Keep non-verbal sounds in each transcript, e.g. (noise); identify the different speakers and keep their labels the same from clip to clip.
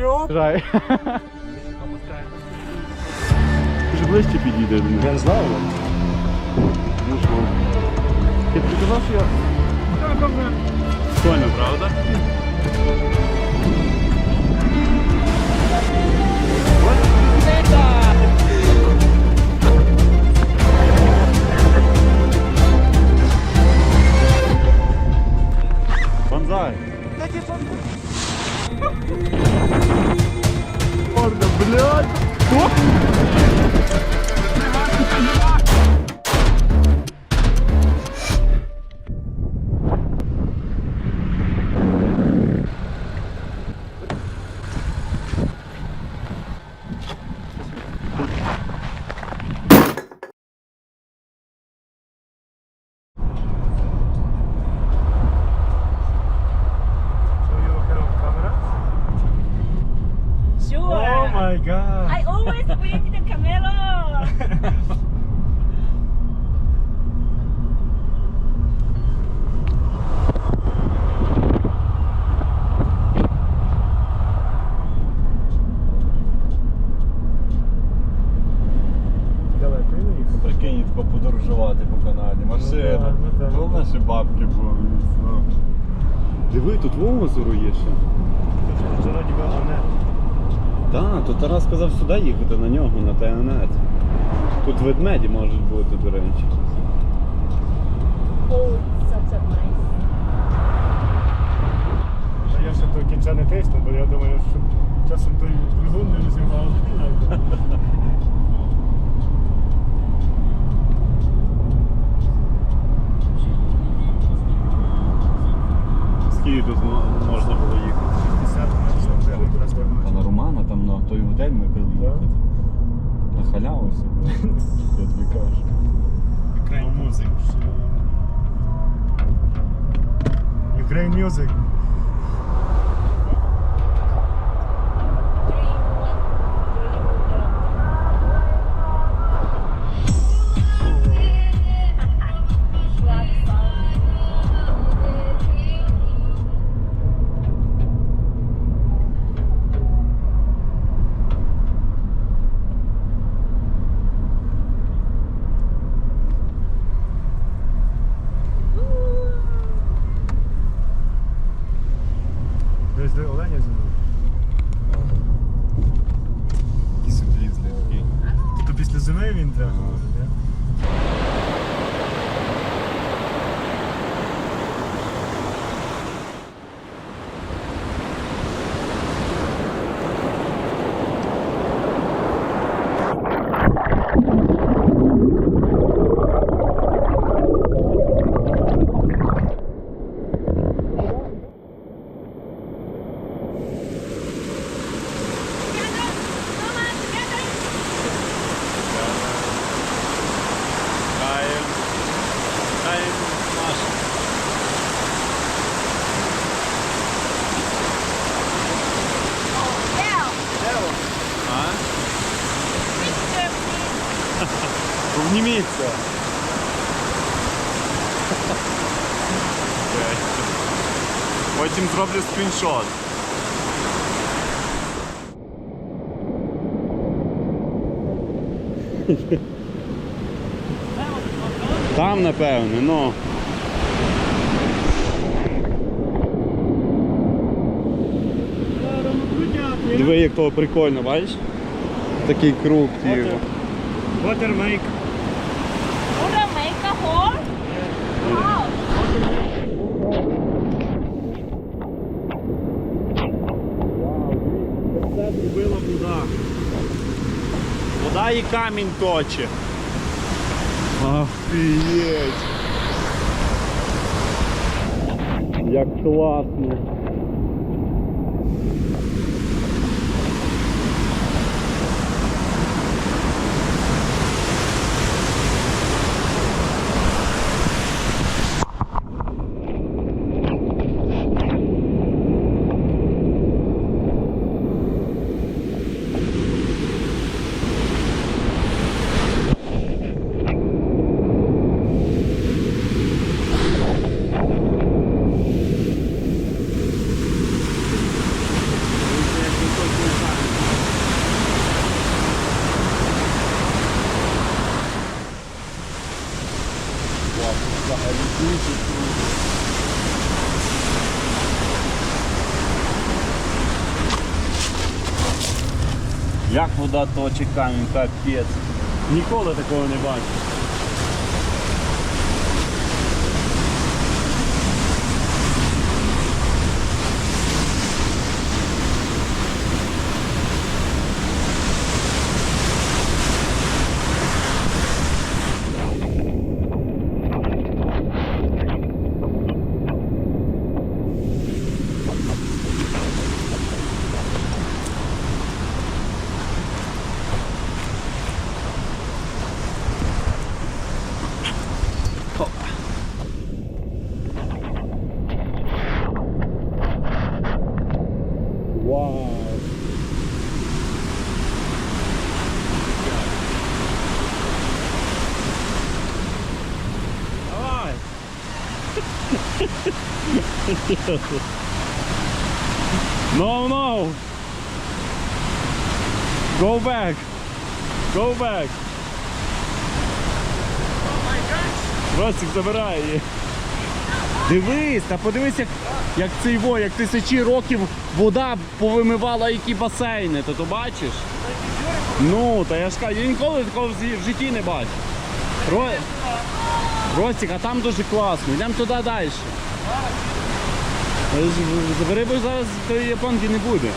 Speaker 1: Алло?
Speaker 2: Жай. Вже ближче підійде до мене.
Speaker 1: Я не знаю.
Speaker 2: Ну що? Я тобі казав, що я... Прикольно, правда? Бонзай. Тарас сказав сюди їхати на нього, на Тайонет. Тут ведмеді можуть бути, до речі.
Speaker 3: Oh, such a nice.
Speaker 1: А я ще той кінця не тиснув, бо я думаю, що часом той двигун не розірвав.
Speaker 2: Скільки тут мо- можна було їхати?
Speaker 1: 50 метрів годину просто.
Speaker 2: А на Романа там на той готель ми пили
Speaker 1: Да?
Speaker 2: їхати. На халяву все. Я тобі кажу.
Speaker 1: Ukraine music. Ukraine music. То після зими він треба.
Speaker 2: Обніміться. Потім зроблю скріншот. Там, напевне, ну. Диви, як того прикольно, бачиш? Такий круг, типу.
Speaker 1: Watermake.
Speaker 2: Вода і камінь точить. Офігеть. Як класно. Як вода точить камінь, капець. Ніколи такого не бачив. Вау! Давай! (laughs) No, no! Go back! Go back! Ростик забирає її. Дивись, та подивись, як, як цей во, як тисячі років вода повимивала які басейни, то то бачиш? Ну, та я ж кажу, я ніколи такого в житті не бачив. Ро... Ростик, а там дуже класно, йдемо туди далі. Забери, бо зараз тої японки не буде.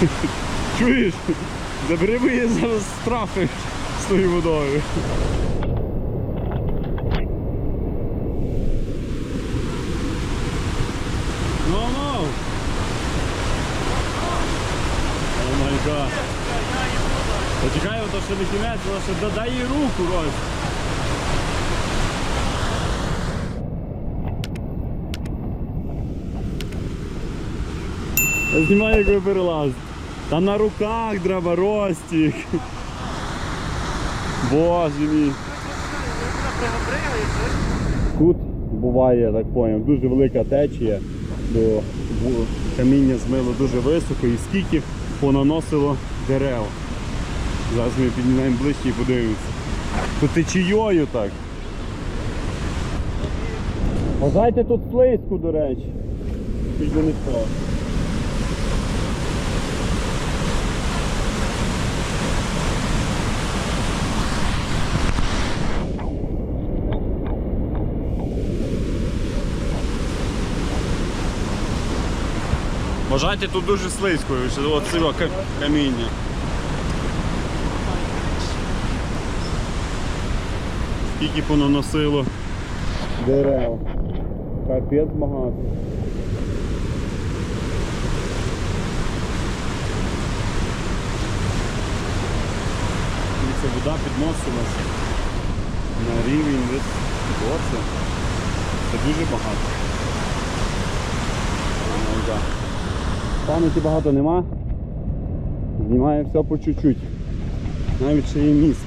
Speaker 2: (laughs) Чуєш? Забери, бо її зараз штрафи з тою водою. No, no. О май гад. Почекай, то ще не кінець, але ще додай їй руку, Рось. Як ви перелазите. Та на руках треба Ростик. Боже мій. Тут буває, так поняв, дуже велика течія, бо каміння змило дуже високо і скільки понаносило дерев. Зараз ми піднімаємо ближче і подивимося. Тут течією так. Вважайте тут слизьку, до речі. Тільки не впав. Вважайте, тут дуже слизько, от цього каміння. Скільки понаносило дерев. Капець багато. І вода підносилася на рівень десь оце. Це дуже багато. Пам'яті багато нема. Знімає все по чуть-чуть. Навіть ще є міст.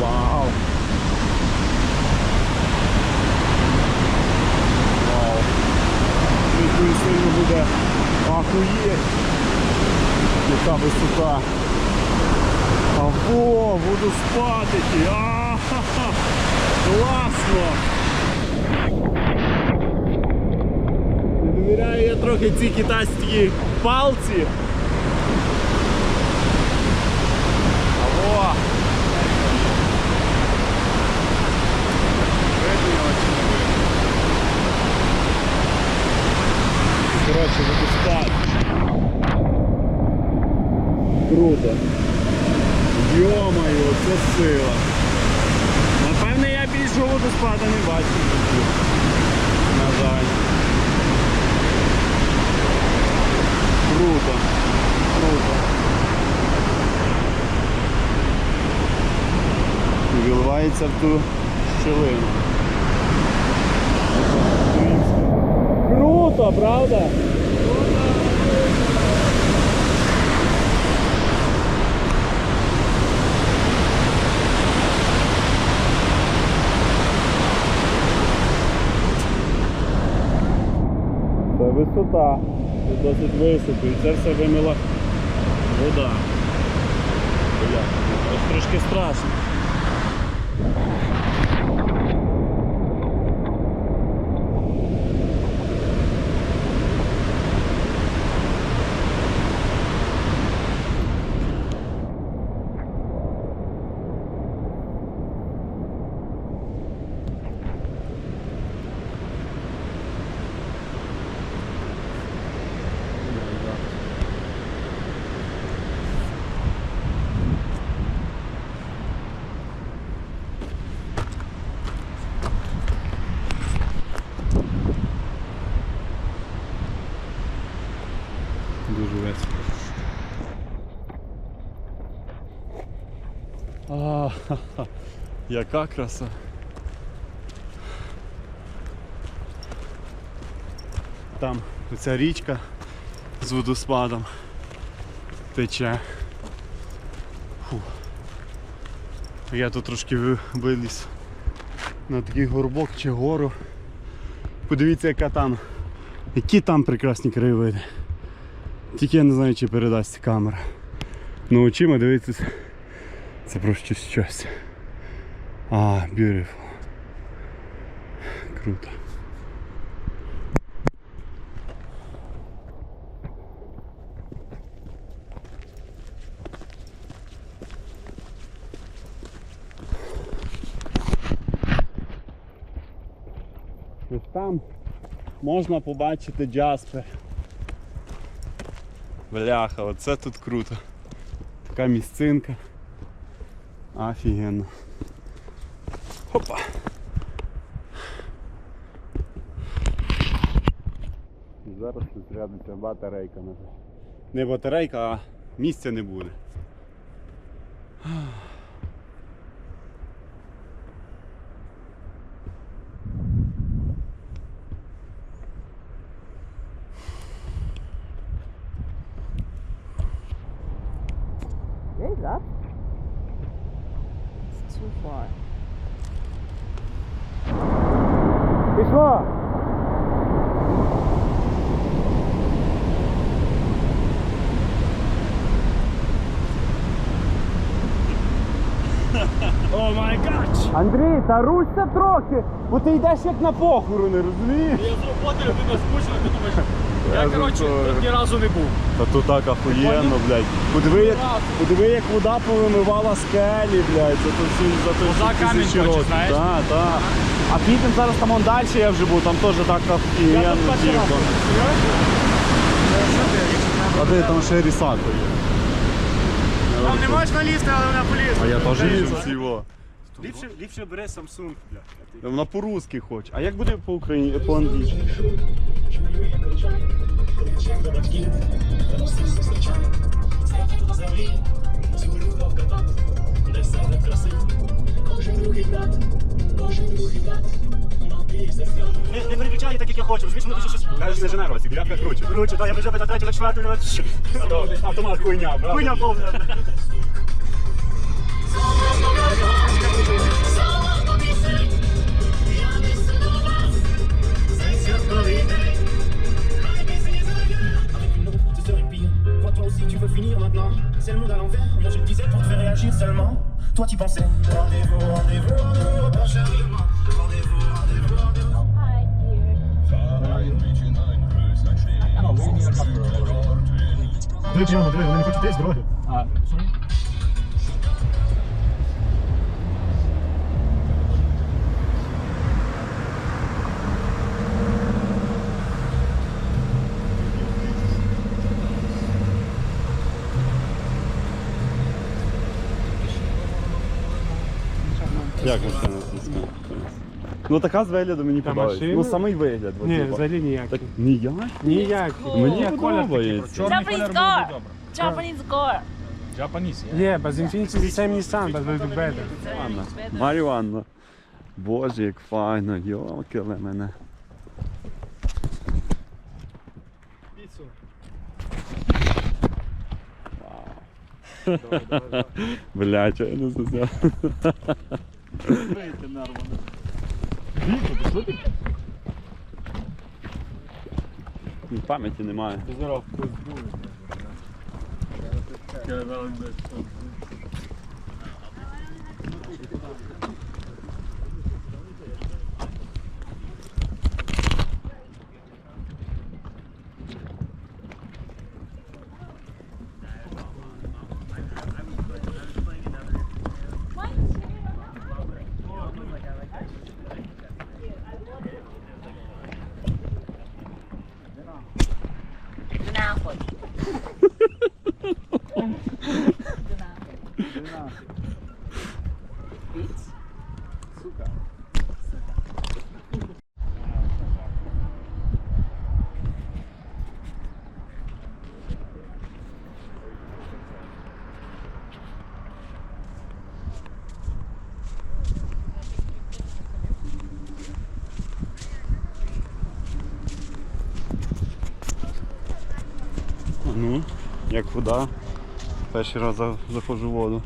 Speaker 2: Вау! Вау! Дуже сильно буде. Ахуєть! Яка висота! А во, водоспадики! А-ха-ха! Класно! Не довіряю я трохи ці китайські палці. Алло! Коротше, водоспад. Круто. Йо-моє, це сила. Напевне, я більшого водоспада не бачив. На жаль. Круто. Круто. І в ту щелину. Круто, правда? Це висота. Це досить високо. І це все вимила вода. Бля, трошки страшно. Ха-ха-ха. (laughs) Яка краса. Там оця річка з водоспадом тече. Фу. Я тут трошки виліз на такий горбок чи гору. Подивіться, яка там, які там прекрасні краєвиди. Тільки я не знаю, чи передасть камера. Ну очима дивитися, це просто щось. А, beautiful. Круто. Ось там можна побачити Джаспер. Бляха, оце тут круто. Така місцинка. Офігенно. Опа. Зараз тут зрядиться батарейка. Не батарейка, а місця не буде. Андрій, та руйся трохи, бо ти йдеш як на похорони, розумієш?
Speaker 1: Я з роботи людина скучена, ти думаєш.
Speaker 2: Я
Speaker 1: Я, коротше,
Speaker 2: тут,
Speaker 1: тут ні разу не був.
Speaker 2: Та тут так охуєнно, блядь. Подиви, як, подиви, як вода повимивала скелі, блядь, за то всі за то
Speaker 1: Вода
Speaker 2: всі
Speaker 1: камінь
Speaker 2: тисячі
Speaker 1: хоче,
Speaker 2: років.
Speaker 1: знаєш?
Speaker 2: Так, так. А підемо зараз там он далі я вже був, там теж так охуєнно тихо. А де там ще рісако є?
Speaker 1: Там не можеш налізти, але вона полізла.
Speaker 2: А я теж лізу з його.
Speaker 1: Ліпше, ліпше бери Samsung, бля.
Speaker 2: Вона по-русски хоче. А як буде по Україні по англійськи?
Speaker 1: Не, не переключай так, як я хочу, розумієш, воно щось...
Speaker 2: Кажеш, не женервася, грябка круче.
Speaker 1: Короче, так, я вже на третю, на четверту, на...
Speaker 2: Автомат хуйня, правда?
Speaker 1: Хуйня повна.
Speaker 4: Maintenant C'est le monde à l'envers. Moi, je le disais pour te faire réagir seulement. Toi, tu pensais. Rendez-vous, rendez-vous, rendez-vous, bon chèrement. Rendez-vous, rendez-vous, rendez-vous.
Speaker 3: Hi, dear.
Speaker 2: Як машина піска? Ну така з вигляду мені подобається. Ну самий вигляд. от,
Speaker 5: Ні,
Speaker 2: типа.
Speaker 5: взагалі ніяк.
Speaker 2: Так ніяк?
Speaker 5: Ніяк.
Speaker 2: Мені подобається.
Speaker 3: Japanese car. Japanese car.
Speaker 1: Japanese,
Speaker 5: Yeah, but Infinity is the same Nissan, but will do better.
Speaker 2: Анна. Боже, як файно, йокеле мене. (laughs) Блядь, я не зазняв. Пам'яті немає.
Speaker 3: Do nahod. Do nahod.
Speaker 2: Genau. (laughs) Beats? Super. Перший раз заходжу в воду.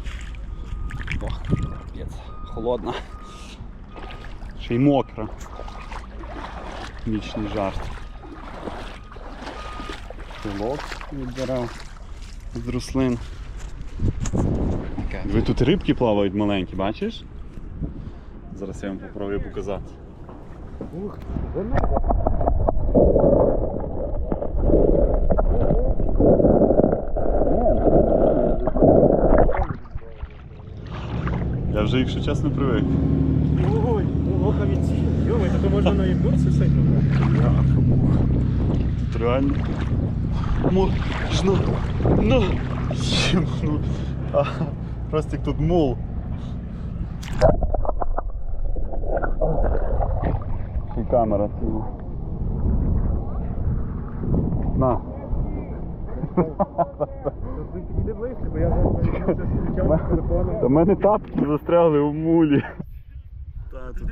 Speaker 2: Ох, капець, холодна. Ще й мокра. Вічний жарт. Пилок від дерев, з рослин. Ви тут рибки плавають маленькі, бачиш? Зараз я вам попробую показати. Якщо чесно, привик.
Speaker 1: Ой, ого, хамінці. Йомай, то можна на індурці сидіти?
Speaker 2: Тут реально можна на ну, а, просто як тут мул. І камера ціла. На.
Speaker 1: Ти підійди ближче, бо я зараз включав телефоном.
Speaker 2: Та в мене тапки застрягли у мулі. Та, тут...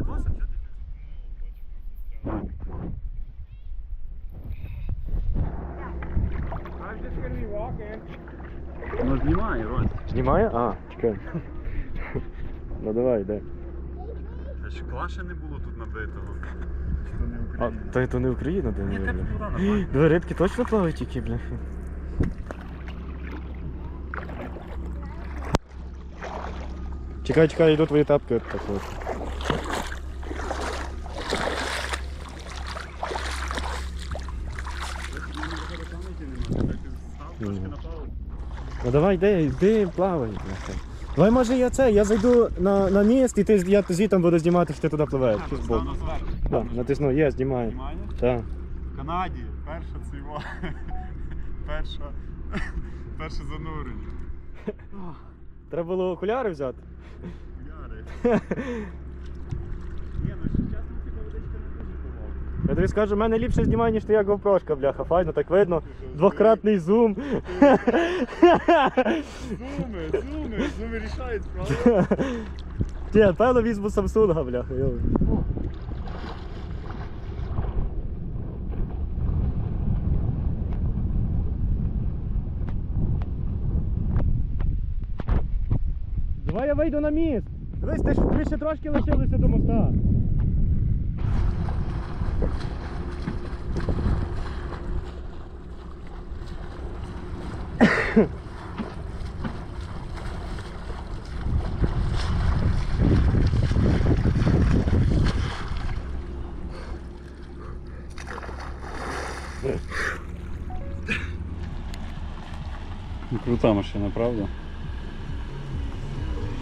Speaker 2: Ну знімай, Рось.
Speaker 1: Знімає? А, чекай. Ну давай, йде.
Speaker 2: Та ж клаша не було тут набитого.
Speaker 1: А,
Speaker 2: Україна.
Speaker 1: та то не Україна, де не. Диви, рибки точно плавають тільки, бля. Чекай, чекай, йду твої тапки так от. Ну давай, йди, йди, плавай. Давай може я це, я зайду на, на міст і ти, я звідти буду знімати, що ти туди пливеш. Да, натисну, є, знімаю.
Speaker 2: Знімає?
Speaker 1: Так.
Speaker 2: В Канаді перша циво. (laughs) перша. (laughs) Перше занурення. (laughs)
Speaker 1: Треба було окуляри взяти.
Speaker 2: Окуляри. (laughs) Ні, ну якщо чесно, типа водичка не дуже помогла.
Speaker 1: Я тобі скажу, в мене ліпше знімає, ніж твоя GoPro, бляха, файно, так видно. Двократний зум.
Speaker 2: Зуми, зуми, зуми рішають, правда? (laughs)
Speaker 1: Ні, певно візьму Самсунга, бляха. йо. Вийду на міст. Дивись, ти ж тобі ще трошки лишилося до моста.
Speaker 2: Крута машина, правда?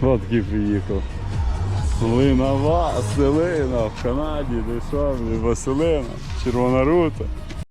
Speaker 2: Такий приїхав. Слина Василина в Канаді, що, Василина, червона рута.